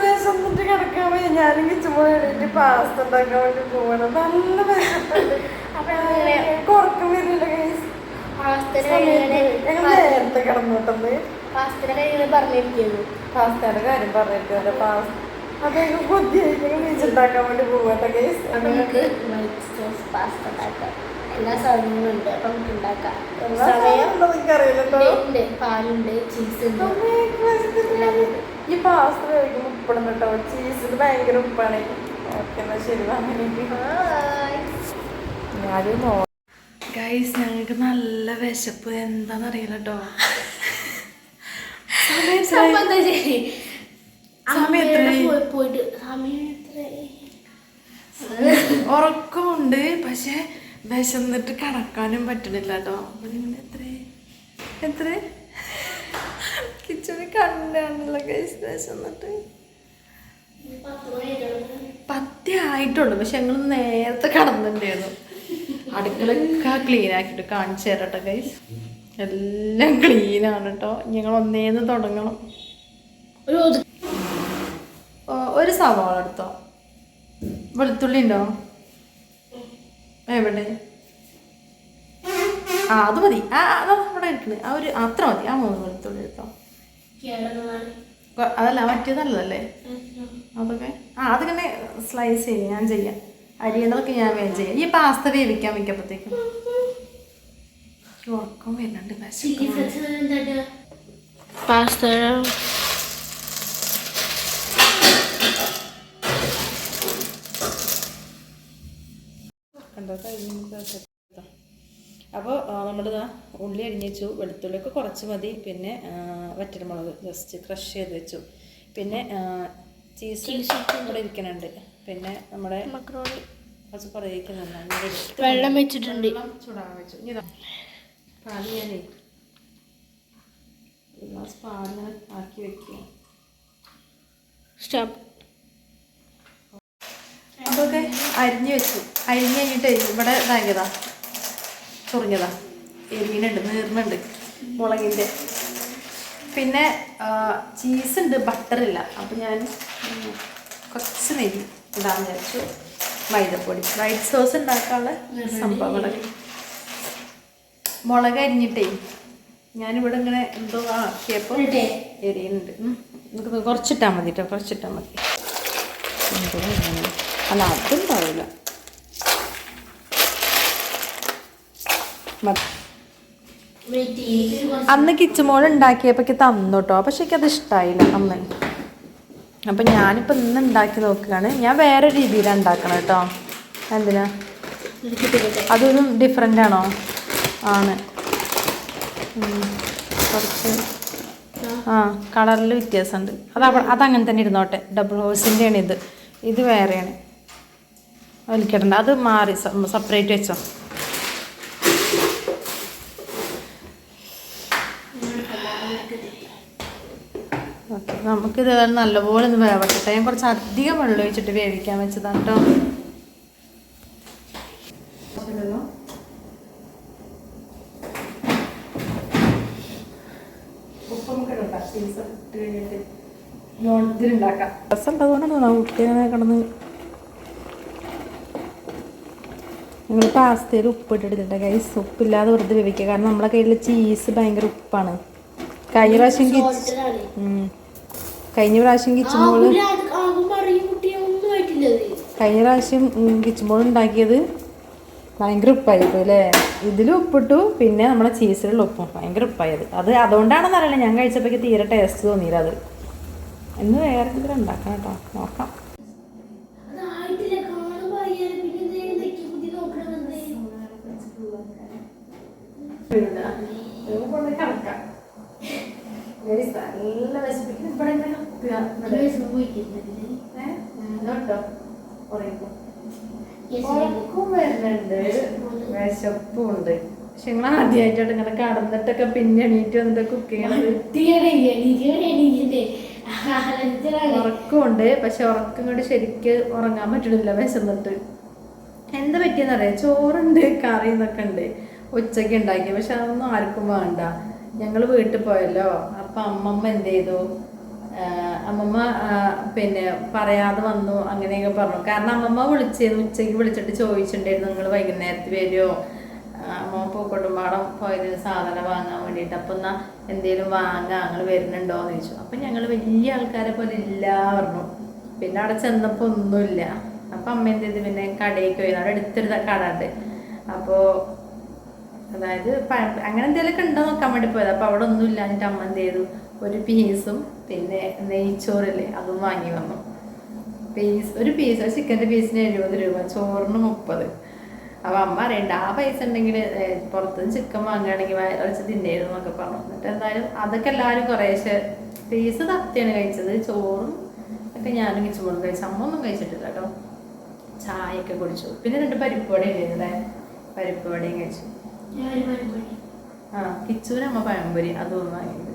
വിശന്നിട്ട് കിടക്കാൻ പോയി ഞാനും കിച്ചുമ്പോൾ എണീറ്റ് പാസ്ത ഉണ്ടാക്കാൻ വേണ്ടി പോകണം നല്ല വിശപ്പുണ്ട് അപ്പൊ ഗൈസ് ഞങ്ങൾ നേരത്തെ കിടന്നിട്ടുണ്ട് പാസ്തയുടെ കാര്യം പറഞ്ഞിരിക്കുന്നു പാസ്തയുടെ കാര്യം പറഞ്ഞിട്ട് പാസ്ത അതൊക്കെ ബുദ്ധിയായിട്ട് വീച്ചുണ്ടാക്കാൻ വേണ്ടി പോകട്ടെ ഗൈസ് നമുക്ക് വൈറ്റ് സോസ് പാസ്ത ഉണ്ടാക്കാം. എല്ലാ സാധനങ്ങളും ഉണ്ട്. അപ്പൊ നമുക്ക് ഉണ്ടാക്കാം ഉണ്ട്. പാലുണ്ട് ചീസ് ഉണ്ട്. ഈ പാസ്ത കഴിക്കുമ്പോൾ ഉപ്പിടും കേട്ടോ ചീസിന് ഭയങ്കര ഉപ്പാണ്. ഓക്കെ ശരി ഗൈസ് ഞങ്ങൾക്ക് നല്ല വിശപ്പ്. എന്താണെന്നറിയില്ല കേട്ടോ ഉറക്കമുണ്ട്. പക്ഷെ വിശന്നിട്ട് കടക്കാനും പറ്റണില്ല കേട്ടോ അപ്പൊ നിങ്ങൾ എത്ര? എത്ര? കണ്ടാണല്ലോ കേസ് വിശന്നിട്ട്. പത്ത് ആയിട്ടുണ്ട്. പക്ഷെ ഞങ്ങൾ നേരത്തെ കടന്നിട്ടുണ്ടായിരുന്നു. അടുക്കളൊക്കെ ക്ലീൻ ആക്കിയിട്ട് കാണിച്ചു തരട്ടെ ഗൈസ് എല്ലാം ക്ലീൻ ആണ് കേട്ടോ ഞങ്ങൾ ഒന്നേന്ന് തുടങ്ങണം. ഒരു ഒരു സവാള എടുത്തോ? വെളുത്തുള്ളി ഉണ്ടോ? എവിടെ? ആ അത് മതി. ആ അതാ അവിടെ ഇരിക്കുന്നത് ആ ഒരു അത്ര മതി. ആ മൂന്ന് വെളുത്തുള്ളി എടുത്തോ. അതല്ല മറ്റേതല്ലല്ലേ അതൊക്കെ? ആ അതിങ്ങനെ സ്ലൈസ് ചെയ്യും. ഞാൻ ചെയ്യാം. അരിയണതൊക്കെ ഞാൻ വേഗം ചെയ്യാം. ഈ പാസ്ത വേവിക്കാൻ വെക്കപ്പോഴത്തേക്കും ഉറക്കം വരുന്നുണ്ട്. പാസ്ത അപ്പോൾ നമ്മളിതാ ഉള്ളി അരിഞ്ഞു വെളുത്തുള്ളി വെളുത്തുള്ളിയൊക്കെ കുറച്ച് മതി. പിന്നെ വറ്റൽമുളക് ജസ്റ്റ് ക്രഷ് ചെയ്ത് വെച്ചു. പിന്നെ ചീസ് ഇവിടെ ഇരിക്കുന്നുണ്ട്. പിന്നെ നമ്മുടെ മക്രോണി. കുറച്ച് പറയുന്നുണ്ട് വെള്ളം വെച്ചിട്ടുണ്ട്. ചൂടാൻ വെച്ചു. ഇനി പാൽ ഞാനേ ഒരു ഗ്ലാസ് പാലിങ്ങനെ ആക്കി വെക്കുക. സ്റ്റോപ്പ് അതൊക്കെ അരിഞ്ഞ് വെച്ചു. അരിഞ്ഞ് കഴിഞ്ഞിട്ട് ഇവിടെ ഇതാക്കിയതാ. ചൊറിഞ്ഞതാ എരിവിനുണ്ട് നീർന്നുണ്ട് മുളകിന്റെ. പിന്നെ ചീസ് ഉണ്ട് ബട്ടറില്ല. അപ്പം ഞാൻ കുറച്ച് നെയ്യ് ഇടാന്ന് വിചാരിച്ചു. മൈദപ്പൊടി. വൈറ്റ് സോസ് ഉണ്ടാക്കാനുള്ള സംഭവങ്ങളൊക്കെ മുളക് അരിഞ്ഞിട്ടേ ഞാനിവിടെ ഇങ്ങനെ എന്തോ ആക്കിയപ്പോൾ. എരിയുന്നുണ്ട്. നമുക്ക് കുറച്ചിട്ടാൽ മതി. കേട്ടോ കുറച്ചിട്ടാൽ മതി അല്ല അതും മതി വെയിറ്റ് ചെയ്ത് അന്ന് കിച്ചമോൾ ഉണ്ടാക്കിയപ്പോൾ എനിക്ക് തന്നു കേട്ടോ പക്ഷെ എനിക്കത് ഇഷ്ടായില്ല അന്ന് അപ്പം ഞാനിപ്പോൾ ഇന്ന് ഉണ്ടാക്കി നോക്കുകയാണ്. ഞാൻ വേറെ രീതിയിലാണ് ഉണ്ടാക്കണം കേട്ടോ. എന്തിനാ? അതൊന്നും ഡിഫറെന്റ് ആണോ? ആണ്. കുറച്ച് ആ കളറിൽ വ്യത്യാസമുണ്ട്. അത് അതങ്ങനെ തന്നെ ഇരുന്നോട്ടെ. ഡബിൾ ഹോഴ്സിന്റെയാണ് ഇത്. ഇത് വേറെയാണ്. വലിക്കട്ടുണ്ട് അത് മാറി. സെപ്പറേറ്റ് വെച്ചോ ഓക്കെ നമുക്കിത് നല്ലപോലെ ഒന്ന് വേവട്ടെ. ഞാൻ കുറച്ച് അധികം വെള്ളം ഒഴിച്ചിട്ട് വേവിക്കാൻ വെച്ചതാണ് കേട്ടോ രസമുള്ളതുകൊണ്ടാണ് കുട്ടിയെ കിടന്ന് നിങ്ങൾ പാസ്തയിൽ ഉപ്പിട്ടിട്ടില്ല ഗൈസ് ഉപ്പില്ലാതെ വെറുതെ വേവിക്കുക. കാരണം നമ്മളെ കയ്യിൽ ചീസ് ഭയങ്കര ഉപ്പാണ്. കഴിഞ്ഞ പ്രാവശ്യം. കഴിഞ്ഞ പ്രാവശ്യം കിച്ചുമോൾ കഴിഞ്ഞ പ്രാവശ്യം കിച്ചുമോൾ ഉണ്ടാക്കിയത് ഭയങ്കര ഉപ്പായിരുന്നു അല്ലേ? ഇതിൽ ഉപ്പിട്ടു പിന്നെ നമ്മുടെ ചീസിലുള്ള ഉപ്പും. ഭയങ്കര ഉപ്പായത്. അത് അതുകൊണ്ടാണെന്ന് അറിയില്ല. ഞാൻ കഴിച്ചപ്പോഴേക്ക് തീരെ ടേസ്റ്റ് തോന്നിയില്ല അത്. എന്ന് വേറെ എന്തെങ്കിലും ഉണ്ടാക്കണം കേട്ടോ. നോക്കാം. നല്ല വിശപ്പിക്കുന്നു ഇവിടെ ഉറക്കം വരുന്നുണ്ട്. വിശപ്പും ഉണ്ട്. പക്ഷെ നിങ്ങൾ ആദ്യമായിട്ടാണ് ഇങ്ങനെ കടന്നിട്ടൊക്കെ പിന്നെ എണീറ്റ് വന്നിട്ട് കുക്ക് ചെയ്യണത്. ഉറക്കമുണ്ട്. പക്ഷെ ഉറക്കം കൊണ്ട് ശരിക്ക് ഉറങ്ങാൻ പറ്റണില്ല വിശന്നിട്ട്. എന്താ പറ്റിയെന്നറിയാം ചോറുണ്ട് കറി എന്നൊക്കെ ഉണ്ട്. ഉച്ചയ്ക്ക് ഉണ്ടാക്കി പക്ഷെ അതൊന്നും ആർക്കും വേണ്ട. ഞങ്ങൾ വീട്ടിൽ പോയല്ലോ. അപ്പം അമ്മമ്മ എന്ത് ചെയ്തു? അമ്മമ്മ പിന്നെ പറയാതെ വന്നു അങ്ങനെയൊക്കെ പറഞ്ഞു. കാരണം അമ്മമ്മ വിളിച്ചിരുന്നു ഉച്ചയ്ക്ക് വിളിച്ചിട്ട് ചോദിച്ചിട്ടുണ്ടായിരുന്നു നിങ്ങൾ വൈകുന്നേരത്ത് വരുമോ അമ്മ പൂക്കോട്ടുംപാടം പോയതിന് സാധനം വാങ്ങാൻ വേണ്ടിയിട്ട്. അപ്പം എന്നാ എന്തെങ്കിലും വാങ്ങാൻ ഞങ്ങൾ വരുന്നുണ്ടോ എന്ന് ചോദിച്ചു. അപ്പം ഞങ്ങൾ വലിയ ആൾക്കാരെ പോലെ ഇല്ല പറഞ്ഞു. പിന്നെ അവിടെ ചെന്നപ്പോൾ ഒന്നുമില്ല. അപ്പം അമ്മ എന്ത് ചെയ്തു? പിന്നെ കടയിലേക്ക് പോയി. അവിടെ അടുത്തൊരു കട ഉണ്ട്. അപ്പോൾ അതായത് അങ്ങനെ എന്തെങ്കിലുമൊക്കെ ഉണ്ടോ നോക്കാൻ വേണ്ടി പോയത്. അപ്പോൾ അവിടെ ഒന്നുമില്ല എന്നിട്ട് അമ്മ എന്ത് ചെയ്തു? ഒരു പീസും പിന്നെ നെയ്ച്ചോറില്ലേ അതും വാങ്ങി വന്നു. പീസ് ഒരു പീസ് ചിക്കന്റെ പീസിന് എഴുപത് രൂപ ചോറിന് മുപ്പത്. അപ്പോൾ അമ്മ അറിയണ്ട ആ പൈസ ഉണ്ടെങ്കിൽ പുറത്തുനിന്ന് ചിക്കൻ വാങ്ങുകയാണെങ്കിൽ വയറച്ച് തിന്നേരുന്നു എന്നൊക്കെ പറഞ്ഞു. എന്നിട്ട് എന്തായാലും അതൊക്കെ എല്ലാവരും കുറേശ്ശെ പീസ് തത്തിയാണ് കഴിച്ചത്. ചോറും ഒക്കെ ഞാനും കിച്ചുമ്പോഴും കഴിച്ചു. അമ്മ ഒന്നും കഴിച്ചിട്ടില്ല കേട്ടോ. ചായയൊക്കെ കുടിച്ചു. പിന്നെ രണ്ട് പരിപ്പ് വട ഉണ്ടായിരുന്നല്ലേ പരിപ്പ് വടയും കഴിച്ചു. ആ കിച്ചൂരമ്മ പഴംപൊരി അതൊന്നും വാങ്ങിയിരുന്നു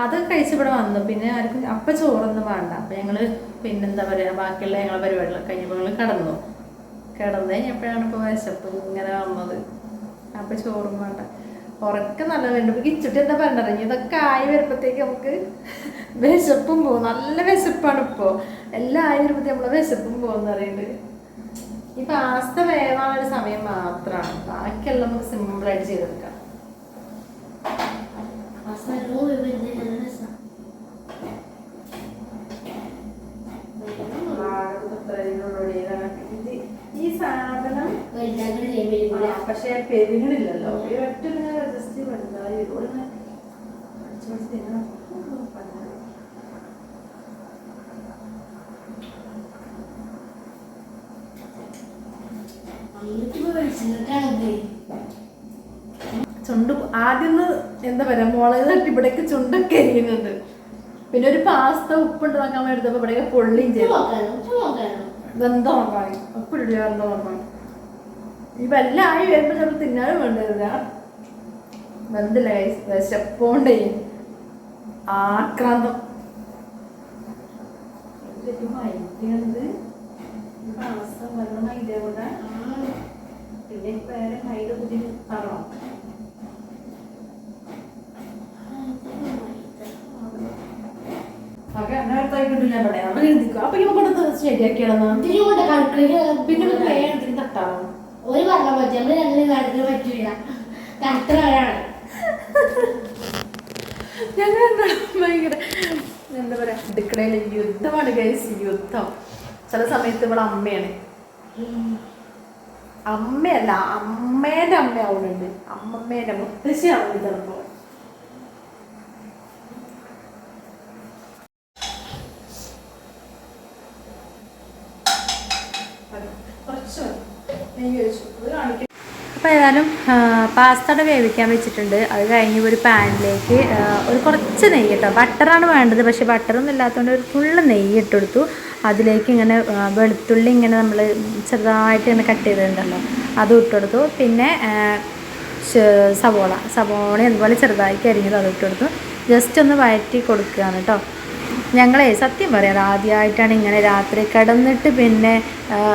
അതൊക്കെ കഴിച്ച് ഇവിടെ വന്നു. പിന്നെ ആർക്കും അപ്പം ചോറൊന്നും വേണ്ട. അപ്പം ഞങ്ങൾ പിന്നെന്താ പറയുക ബാക്കിയുള്ള ഞങ്ങളെ പരിപാടികളൊക്കെ കഴിഞ്ഞപ്പോൾ ഞങ്ങൾ കിടന്നു. കിടന്നു കഴിഞ്ഞപ്പോഴാണ് ഇപ്പോൾ വിശപ്പ് ഇങ്ങനെ വന്നത്. അപ്പം ചോറും വേണ്ട. ഉറക്കം നല്ല വേണ്ട. ഇപ്പം കിച്ചുട്ടി എന്താ പറഞ്ഞറിഞ്ഞു ഇതൊക്കെ ആയി വരുമ്പോഴത്തേക്ക് നമുക്ക് വിശപ്പും പോകും. നല്ല വിശപ്പാണ് ഇപ്പോൾ എല്ലാം ആയി വരുമ്പോഴത്തേക്ക് നമ്മളെ വിശപ്പും പോകുന്ന പറയുന്നത് ഈ പാസ്ത വേവാനുള്ള സമയം മാത്രമാണ് ബാക്കിയെല്ലാം നമുക്ക് സിമ്പിളായിട്ട് ചെയ്തെടുക്കാം. ഈ സാധനം ആ, പക്ഷേ പെരുകണില്ലല്ലോ ഈ ഒറ്റ ജസ്റ്റ് വലുതായി. ചുണ്ട് ആദ്യം എന്താ പറയാ മുളക് തട്ടി ഇവിടേക്ക് ചുണ്ടൊക്കെ എരിയുന്നുണ്ട്. പിന്നെ ഒരു പാസ്ത ഉപ്പുണ്ട് നോക്കാൻ വേണ്ടി എടുത്തപ്പോ ഇവിടെയൊക്കെ പൊള്ളിയും ചെയ്തു. വെന്തോ നോക്കാൻ ഉപ്പിടില്ല വെന്തോ നോക്കാൻ ഇപ്പൊ എല്ലാം ആയി വരുമ്പോ ചിലപ്പോൾ തിന്നാനും വേണ്ടതില്ല വെന്തില്ല. വിശപ്പോണ്ടേ. ആക്രാന്തം. ശരിയാക്കിയാണെന്നാ പിന്നെ തട്ടാമോ ഒരു പറഞ്ഞ പോലെ നമ്മൾ രണ്ടിനും കാര്യത്തിന് പറ്റൂല. കത്ര ഒരാൾ ഞങ്ങൾ ഭയങ്കര എന്താ പറയാ അടുക്കളയിൽ യുദ്ധമാണ് ഗൈസ് യുദ്ധം. ചില സമയത്ത് ഇവിടെ അമ്മയാണ്. അമ്മയല്ല അമ്മേന്റെ അമ്മ ആവുന്നുണ്ട് അമ്മമ്മേന്റെ മുത്തശ്ശി കുറച്ച് നെയ്യ് അപ്പോൾ ഏതായാലും പാസ്തട വേവിക്കാൻ വെച്ചിട്ടുണ്ട്. അത് കഴിഞ്ഞ് ഒരു പാനിലേക്ക് ഒരു കുറച്ച് നെയ്യ് കേട്ടോ. ബട്ടറാണ് വേണ്ടത്. പക്ഷേ ബട്ടറൊന്നും ഇല്ലാത്തതുകൊണ്ട് ഒരു ഫുള്ള് നെയ്യ് ഇട്ടെടുത്തു അതിലേക്ക് ഇങ്ങനെ വെളുത്തുള്ളി ഇങ്ങനെ നമ്മൾ ചെറുതായിട്ട് ഇങ്ങനെ കട്ട് ചെയ്തിട്ടുണ്ടല്ലോ. അതും ഇട്ടെടുത്തു പിന്നെ സവോള. സവോള അതുപോലെ ചെറുതായിട്ട് അരിഞ്ഞത് അത് ഇട്ടെടുത്തു ജസ്റ്റ് ഒന്ന് വഴറ്റി കൊടുക്കുകയാണ് കേട്ടോ. ഞങ്ങളെ സത്യം പറയാം ആദ്യമായിട്ടാണ് ഇങ്ങനെ രാത്രി കിടന്നിട്ട് പിന്നെ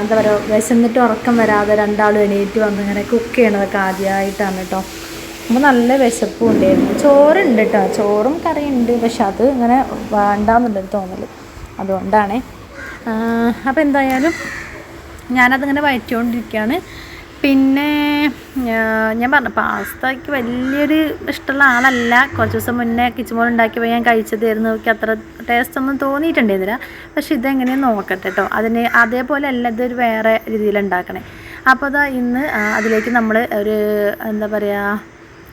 എന്താ പറയുക വിശന്നിട്ട് ഉറക്കം വരാതെ രണ്ടാളും എണീറ്റ് വന്ന് ഇങ്ങനെ കുക്ക് ചെയ്യണതൊക്കെ ആദ്യമായിട്ടാണ് കേട്ടോ. അപ്പോൾ നല്ല വിശപ്പും ഉണ്ടായിരുന്നു. ചോറുണ്ട് കേട്ടോ. ചോറും കറിയുണ്ട്. പക്ഷെ അത് ഇങ്ങനെ വേണ്ടാന്നുള്ളൊരു തോന്നൽ അതുകൊണ്ടാണ്. അപ്പോൾ എന്തായാലും ഞാനതിങ്ങനെ വയറ്റിക്കൊണ്ടിരിക്കുകയാണ് പിന്നെ ഞാൻ പറഞ്ഞു പാസ്തയ്ക്ക് വലിയൊരു ഇഷ്ടമുള്ള ആളല്ല. കുറച്ച് ദിവസം മുന്നേ കിച്ചുമോൾ ഉണ്ടാക്കിയപ്പോൾ ഞാൻ കഴിച്ചതായിരുന്നു. എനിക്ക് അത്ര ടേസ്റ്റ് ഒന്നും തോന്നിയിട്ടുണ്ടായിരുന്നില്ല. പക്ഷെ ഇതെങ്ങനെയാണ് നോക്കട്ടെ കേട്ടോ അതിന് അതേപോലെ അല്ല ഇതൊരു വേറെ രീതിയിൽ ഉണ്ടാക്കണേ. അപ്പോൾ അതാ ഇന്ന് അതിലേക്ക് നമ്മൾ ഒരു എന്താ പറയുക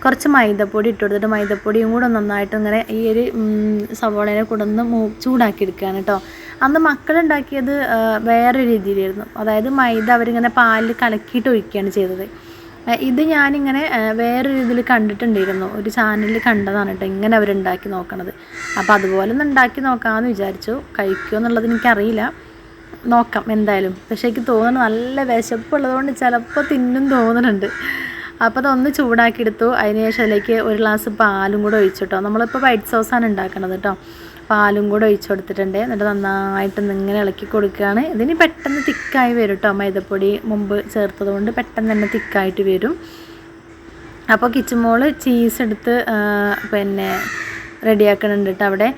കുറച്ച് മൈദപ്പൊടി ഇട്ട് കൊടുത്തിട്ട് മൈദപ്പൊടിയും കൂടെ നന്നായിട്ട് ഇങ്ങനെ ഈ ഒരു സവോളേനെ മൂ ചൂടാക്കി എടുക്കുകയാണ് കേട്ടോ അന്ന് മക്കളുണ്ടാക്കിയത് വേറെ രീതിയിലായിരുന്നു. അതായത് മൈദ അവരിങ്ങനെ പാലിൽ കലക്കിയിട്ട് ഒഴിക്കുകയാണ് ചെയ്തത്. ഇത് ഞാനിങ്ങനെ വേറെ രീതിയിൽ കണ്ടിട്ടുണ്ടായിരുന്നു. ഒരു ചാനലിൽ കണ്ടതാണ് കേട്ടോ ഇങ്ങനെ അവരുണ്ടാക്കി നോക്കണത്. അപ്പോൾ അതുപോലെ ഒന്ന് ഉണ്ടാക്കി നോക്കാമെന്ന് വിചാരിച്ചു. കഴിക്കുമോ എന്നുള്ളത് എനിക്കറിയില്ല. നോക്കാം എന്തായാലും. പക്ഷേ എനിക്ക് തോന്നുന്നു നല്ല വിശപ്പുള്ളതുകൊണ്ട് ചിലപ്പോൾ തിന്നും തോന്നുന്നുണ്ട്. അപ്പോൾ അതൊന്ന് ചൂടാക്കി എടുത്തു അതിന് ശേഷം അതിലേക്ക് ഒരു ഗ്ലാസ് പാലും കൂടെ ഒഴിച്ചു കേട്ടോ നമ്മളിപ്പോൾ വൈറ്റ് സോസാണ് ഉണ്ടാക്കണത് കേട്ടോ പാലും കൂടെ ഒഴിച്ചു കൊടുത്തിട്ടുണ്ട്. എന്നിട്ട് നന്നായിട്ട് ഇങ്ങനെ ഇളക്കി കൊടുക്കുകയാണ്. ഇതിന് പെട്ടെന്ന് തിക്കായി വരും കേട്ടോ മൈദപ്പൊടി മുമ്പ് ചേർത്തത് കൊണ്ട് പെട്ടെന്ന് തന്നെ തിക്കായിട്ട് വരും. അപ്പോൾ കിച്ചൻ മോൾ ചീസ് എടുത്ത് പിന്നെ റെഡിയാക്കണുണ്ട് കേട്ടോ അവിടെ.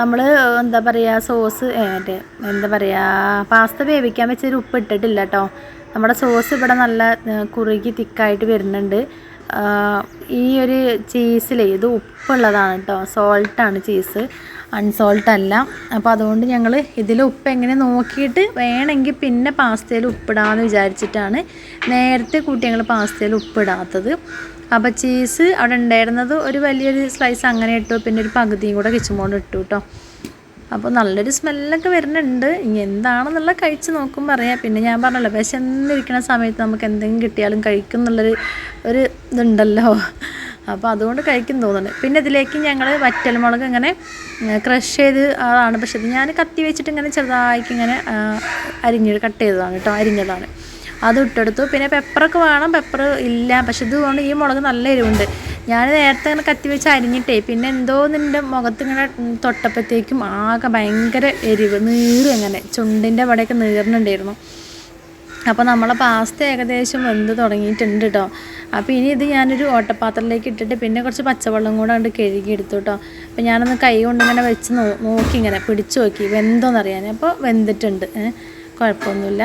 നമ്മൾ എന്താ പറയുക സോസ് മറ്റേ എന്താ പറയുക പാസ്ത വേവിക്കാൻ വെച്ചൊരു ഉപ്പ് ഇട്ടിട്ടില്ല കേട്ടോ നമ്മുടെ സോസ് ഇവിടെ നല്ല കുറുകി തിക്കായിട്ട് വരുന്നുണ്ട്. ഈ ഒരു ചീസിൽ ഇത് ഉപ്പുള്ളതാണ് കേട്ടോ സോൾട്ടാണ് ചീസ് അൺസോൾട്ട് അല്ല. അപ്പോൾ അതുകൊണ്ട് ഞങ്ങൾ ഇതിൽ ഉപ്പ് എങ്ങനെ നോക്കിയിട്ട് വേണമെങ്കിൽ പിന്നെ പാസ്തയിൽ ഉപ്പിടാമെന്ന് വിചാരിച്ചിട്ടാണ് നേരത്തെ കൂട്ടി ഞങ്ങൾ പാസ്തയിൽ ഉപ്പിടാത്തത്. അപ്പോൾ ചീസ് അവിടെ ഉണ്ടായിരുന്നത് ഒരു വലിയൊരു സ്ലൈസ് അങ്ങനെ ഇട്ടു പിന്നെ ഒരു പകുതിയും കൂടെ കിച്ചുമ്പോൾ ഇട്ടു കേട്ടോ അപ്പോൾ നല്ലൊരു സ്മെല്ലൊക്കെ വരുന്നുണ്ട്. ഇനി എന്താണെന്നുള്ള കഴിച്ച് നോക്കുമ്പോൾ അറിയാം. പിന്നെ ഞാൻ പറഞ്ഞല്ലോ വിശന്നിരിക്കുന്ന സമയത്ത് നമുക്ക് എന്തെങ്കിലും കിട്ടിയാലും കഴിക്കും എന്നുള്ളൊരു ഒരു ഇതുണ്ടല്ലോ. അപ്പോൾ അതുകൊണ്ട് കഴിക്കും തോന്നുന്നുണ്ട് പിന്നെ ഇതിലേക്ക് ഞങ്ങൾ വറ്റൽമുളക് ഇങ്ങനെ ക്രഷ് ചെയ്ത് അതാണ് പക്ഷേ ഞാൻ കത്തി വെച്ചിട്ട് ഇങ്ങനെ ചെറുതായിട്ട് ഇങ്ങനെ അരിഞ്ഞ് കട്ട് ചെയ്തതാണ് കേട്ടോ അരിഞ്ഞതാണ്. അത് ഇട്ടെടുത്തു പിന്നെ പെപ്പറൊക്കെ വേണം. പെപ്പർ ഇല്ല. പക്ഷെ ഇതുകൊണ്ട് ഈ മുളക് നല്ല എരിവുണ്ട്. ഞാൻ നേരത്തെ ഇങ്ങനെ കത്തി വെച്ച് അരിഞ്ഞിട്ടേ പിന്നെ എന്തോ നിന്റെ മുഖത്ത് ഇങ്ങനെ തൊട്ടപ്പോഴത്തേക്കും ആകെ ഭയങ്കര എരിവ് നീറ് അങ്ങനെ ചുണ്ടിന്റെ അവിടെയൊക്കെ നീറിനുണ്ടായിരുന്നു അപ്പോൾ നമ്മളെ പാസ്ത ഏകദേശം വെന്ത് തുടങ്ങിയിട്ടുണ്ട് കേട്ടോ അപ്പോൾ ഇനി ഇത് ഞാനൊരു ഓട്ടപ്പാത്രത്തിലേക്ക് ഇട്ടിട്ട് പിന്നെ കുറച്ച് പച്ചവെള്ളം കൂടെ കണ്ട് കഴുകി എടുത്തു കേട്ടോ അപ്പോൾ ഞാനൊന്ന് കൈ കൊണ്ടിങ്ങനെ വെച്ച് നോക്കി ഇങ്ങനെ പിടിച്ചു നോക്കി. വെന്തോന്നറിയാൻ അപ്പോൾ വെന്തിട്ടുണ്ട്. കുഴപ്പമൊന്നുമില്ല.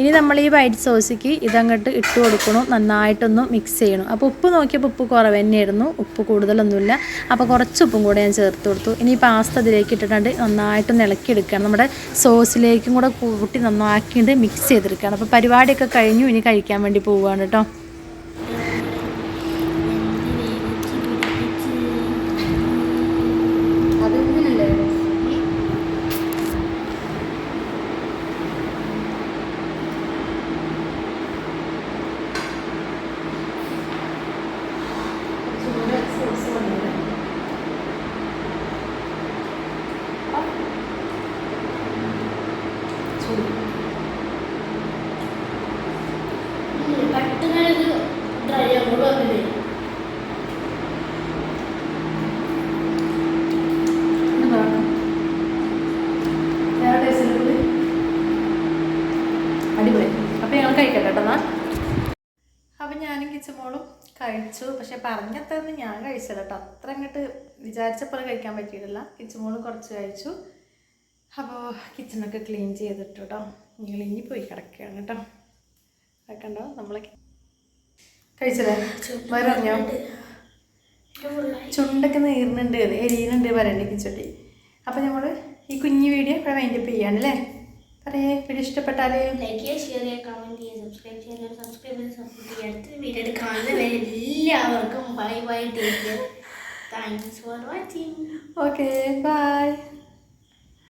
ഇനി നമ്മൾ ഈ വൈറ്റ് സോസിക്ക് ഇതങ്ങോട്ട് ഇട്ട് കൊടുക്കണം. നന്നായിട്ടൊന്ന് മിക്സ് ചെയ്യണം. അപ്പോൾ ഉപ്പ് നോക്കിയപ്പോൾ ഉപ്പ് കുറവ് തന്നെയായിരുന്നു. ഉപ്പ് കൂടുതലൊന്നുമില്ല. അപ്പോൾ കുറച്ച് ഉപ്പും കൂടെ ഞാൻ ചേർത്ത് കൊടുത്തു. ഇനി പാസ്ത അതിലേക്ക് ഇട്ടിട്ടുണ്ട് നന്നായിട്ടൊന്ന് ഇളക്കിയെടുക്കുകയാണ്. നമ്മുടെ സോസിലേക്കും കൂടെ കൂട്ടി നന്നാക്കിയിട്ട് മിക്സ് ചെയ്തെടുക്കുകയാണ്. അപ്പോൾ പരിപാടിയൊക്കെ കഴിഞ്ഞു. ഇനി കഴിക്കാൻ വേണ്ടി പോവുകയാണ് കേട്ടോ പെട്ടെന്നൊരു ഡ്രൈ അങ്ങോട്ട് വന്നില്ലേ അടിപൊളി അപ്പോൾ ഞങ്ങൾ കഴിക്കട്ടെ കേട്ടോ എന്നാൽ അപ്പം ഞാനും കിച്ചമോളും കഴിച്ചു. പക്ഷെ പറഞ്ഞത്രയൊന്നും ഞാൻ കഴിച്ചില്ല കേട്ടോ. അത്ര അങ്ങോട്ട് വിചാരിച്ച പോലെ കഴിക്കാൻ പറ്റിയിട്ടില്ല. കിച്ചമോളും കുറച്ച് കഴിച്ചു. അപ്പോൾ കിച്ചണൊക്കെ ക്ലീൻ ചെയ്തിട്ട് കേട്ടോ. ഇനി പോയി കിടക്കുകയാണ് കേട്ടോ. കിടക്കണ്ടോ നമ്മളെ കഴിച്ചല്ലേ? വരഞ്ഞോ? ചുണ്ടൊക്കെ നീറുന്നുണ്ട് എരിയുന്നുണ്ട് വരണ്ടി കിച്ചട്ടി. അപ്പോൾ നമ്മൾ ഈ കുഞ്ഞു വീഡിയോ ഇവിടെ വൈൻഡപ്പ് ചെയ്യാണ് അല്ലേ പറയേ വീഡിയോ ഇഷ്ടപ്പെട്ടാലേ. ലൈക്ക് ചെയ്യുക ഷെയർ ചെയ്യുക കമന്റ് ചെയ്യുക സബ്സ്ക്രൈബ് ചെയ്യുക സബ്സ്ക്രൈബ് ചെയ്ത് സപ്പോർട്ട് ചെയ്യുക. അടുത്ത വീഡിയോ കാണുന്നവരെ എല്ലാവർക്കും bye bye take thanks for watching okay bye